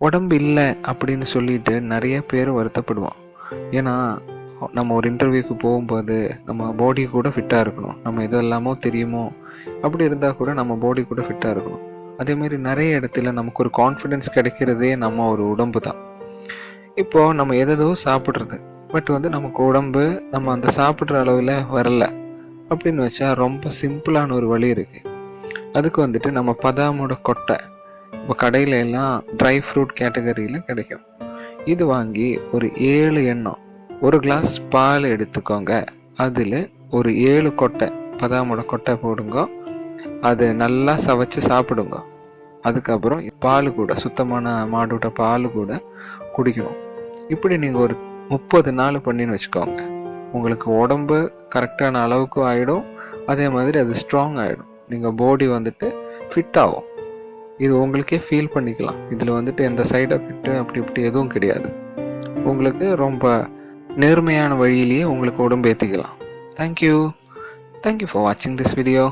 உடம்பு இல்லை அப்படின்னு சொல்லிட்டு நிறைய பேர் வருத்தப்படுவோம் ஏன்னா நம்ம ஒரு இன்டர்வியூக்கு போகும்போது நம்ம பாடி கூட ஃபிட்டாக இருக்கணும். நம்ம எது எல்லாமோ தெரியுமோ அப்படி இருந்தால் கூட நம்ம பாடி கூட ஃபிட்டாக இருக்கணும். அதே மாதிரி நிறைய இடத்துல நமக்கு ஒரு கான்ஃபிடென்ஸ் கிடைக்கிறதே நம்ம ஒரு உடம்பு தான். இப்போது நம்ம எதோ சாப்பிட்றது பட் வந்து நமக்கு உடம்பு நம்ம அந்த சாப்பிட்ற அளவில் வரல அப்படின்னு வச்சா ரொம்ப சிம்பிளான ஒரு வழி இருக்குது அதுக்கு வந்துட்டு நம்ம பதாமோட கொட்டை இப்போ கடையில எல்லாம் ட்ரை ஃப்ரூட் கேட்டகரியில் கிடைக்கும். இது வாங்கி ஒரு ஏழு எண்ணம். ஒரு கிளாஸ் பால் எடுத்துக்கோங்க. அதில் ஒரு ஏழு கொட்டை பதாமோட கொட்டை போடுங்க. அது நல்லா சவைச்சு சாப்பிடுங்க. அதுக்கப்புறம் பால் கூட சுத்தமான மாடோட பால் கூட குடிக்கணும். இப்படி நீங்கள் ஒரு முப்பது நாள் பண்ணின்னு வச்சுக்கோங்க. உங்களுக்கு உடம்பு கரெக்டான அளவுக்கு ஆகிடும் அதே மாதிரி அது ஸ்ட்ராங் ஆகிடும் நீங்கள் பாடி வந்துட்டு ஃபிட் ஆகும். இது உங்களுக்கே ஃபீல் பண்ணிக்கலாம். இதில் வந்துட்டு எந்த சைடு எஃபெக்ட்டு அப்படி இப்படி எதுவும் கிடையாது. உங்களுக்கு ரொம்ப நேர்மையான வழியிலேயே உங்களுக்கு உடம்பு ஏற்றிக்கலாம் thank you thank you for வாட்சிங் திஸ் வீடியோ